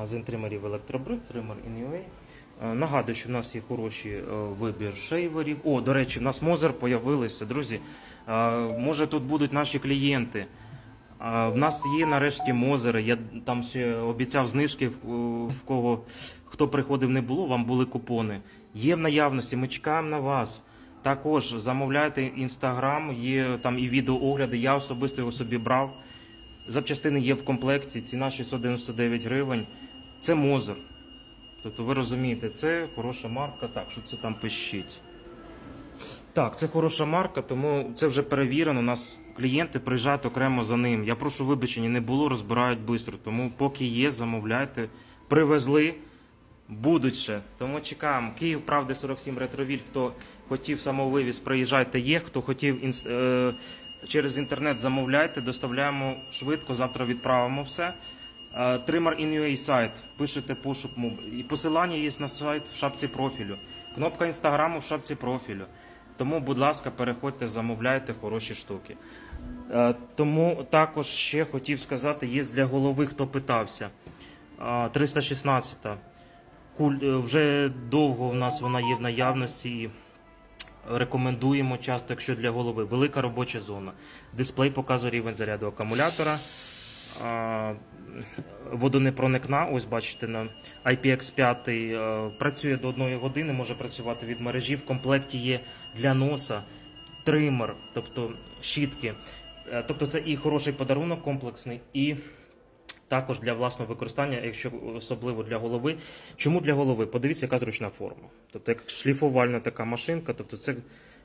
з інтримерів електробрид, тример InUA. Е, Нагадую, що в нас є хороші е, вибір шейверів. О, до речі, в нас Мозер появилися, друзі. Е, Може тут будуть наші клієнти. В нас є нарешті Мозери. Я там ще обіцяв знижки, в кого хто приходив, не було, вам були купони. Є в наявності, ми чекаємо на вас. Також замовляйте інстаграм, є там і відеоогляди. Я особисто його собі брав. Запчастини є в комплекті, ціна 699 гривень. Це Мозер. Тобто ви розумієте, це хороша марка. Так, що це там пишіть. Так, це хороша марка, тому це вже перевірено. У нас клієнти приїжджають окремо за ним. Я прошу вибачення, не було, розбирають швидко. Тому поки є, замовляйте. Привезли, будуть ще. Тому чекаємо. Київ, правди 47 ретровіль. Хто хотів самовивіз, приїжджайте є. Хто хотів інс- е, через інтернет, замовляйте, доставляємо швидко. Завтра відправимо все. Е, Тримар InUA сайт. Пишете пошук. І посилання є на сайт в шапці профілю. Кнопка інстаграму в шапці профілю. Тому, будь ласка, переходьте, замовляйте хороші штуки. Е, Тому також ще хотів сказати, є для голови, хто питався. Е, 316. Куль е, вже довго в нас вона є в наявності. Рекомендуємо часто, якщо для голови. Велика робоча зона. Дисплей показує рівень заряду акумулятора. Водонепроникна, ось бачите, на IPX5 е, працює до 1 години, може працювати від мережі. В комплекті є для носа тример, тобто щітки. Е, Тобто це і хороший подарунок комплексний, і також для власного використання, якщо особливо для голови. Чому для голови? Подивіться, яка зручна форма. Тобто, як шліфувальна така машинка, тобто це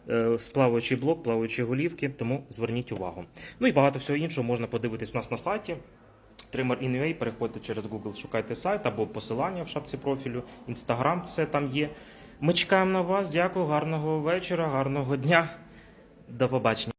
е, сплаваючий блок, плаваючі голівки, тому зверніть увагу. Ну і багато всього іншого можна подивитись у нас на сайті. Тример InUA, переходьте через Google, шукайте сайт або посилання в шапці профілю, Instagram, все там є. Ми чекаємо на вас. Дякую, гарного вечора, гарного дня. До побачення.